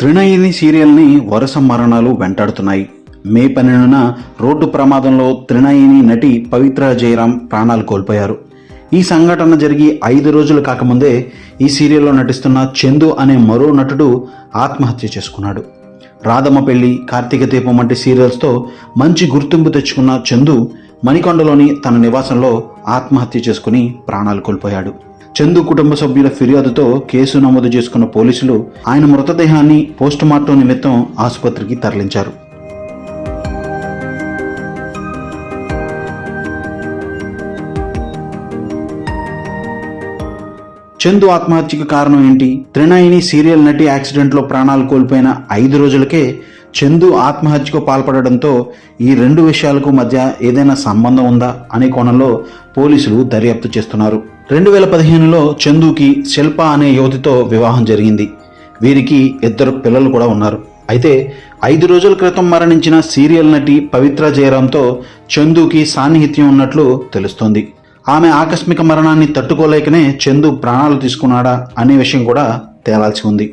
త్రిణయిని సీరియల్ని వరుస మరణాలు వెంటాడుతున్నాయి. మే పన్నెండున రోడ్డు ప్రమాదంలో త్రిణయిని నటి పవిత్ర జయరాం ప్రాణాలు కోల్పోయారు. ఈ సంఘటన జరిగి ఐదు రోజులు కాకముందే ఈ సీరియల్లో నటిస్తున్న చందు అనే మరో నటుడు ఆత్మహత్య చేసుకున్నాడు. రాధమ్మ పెళ్ళి కార్తీక దీపం వంటి సీరియల్స్తో మంచి గుర్తింపు తెచ్చుకున్న చందు మణికొండలోని తన నివాసంలో ఆత్మహత్య చేసుకుని ప్రాణాలు కోల్పోయాడు. చందు కుటుంబ సభ్యుల ఫిర్యాదుతో కేసు నమోదు చేసుకున్న పోలీసులు ఆయన మృతదేహాన్ని పోస్టుమార్టం నిమిత్తం ఆసుపత్రికి తరలించారు. చందు ఆత్మహత్యకు కారణం ఏంటి? త్రినాయిని సీరియల్ నటి యాక్సిడెంట్లో ప్రాణాలు కోల్పోయిన ఐదు రోజులకే చందు ఆత్మహత్యకు పాల్పడడంతో ఈ రెండు విషయాలకు మధ్య ఏదైనా సంబంధం ఉందా అనే కోణంలో పోలీసులు దర్యాప్తు చేస్తున్నారు. రెండు వేల పదిహేనులో చందుకి శిల్ప అనే యువతితో వివాహం జరిగింది. వీరికి ఇద్దరు పిల్లలు కూడా ఉన్నారు. అయితే ఐదు రోజుల క్రితం మరణించిన సీరియల్ నటి పవిత్ర జయరాంతో చందుకి సాన్నిహిత్యం ఉన్నట్లు తెలుస్తోంది. ఆమె ఆకస్మిక మరణాన్ని తట్టుకోలేకనే చందు ప్రాణాలు తీసుకున్నాడా అనే విషయం కూడా తేలాల్సి ఉంది.